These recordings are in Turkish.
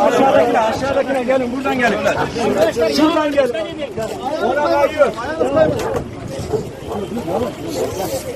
Aşağıdakine, aşağıdakine gelin, buradan gelin. Şuradan gelin. Ona kayıyor.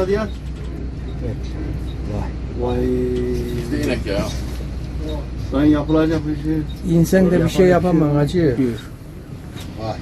bana diyen? Vay. Vay. Bizde inek ya. Ben yapılacak bir şey. İnsan da bir şey yapamam şey acı. Vay.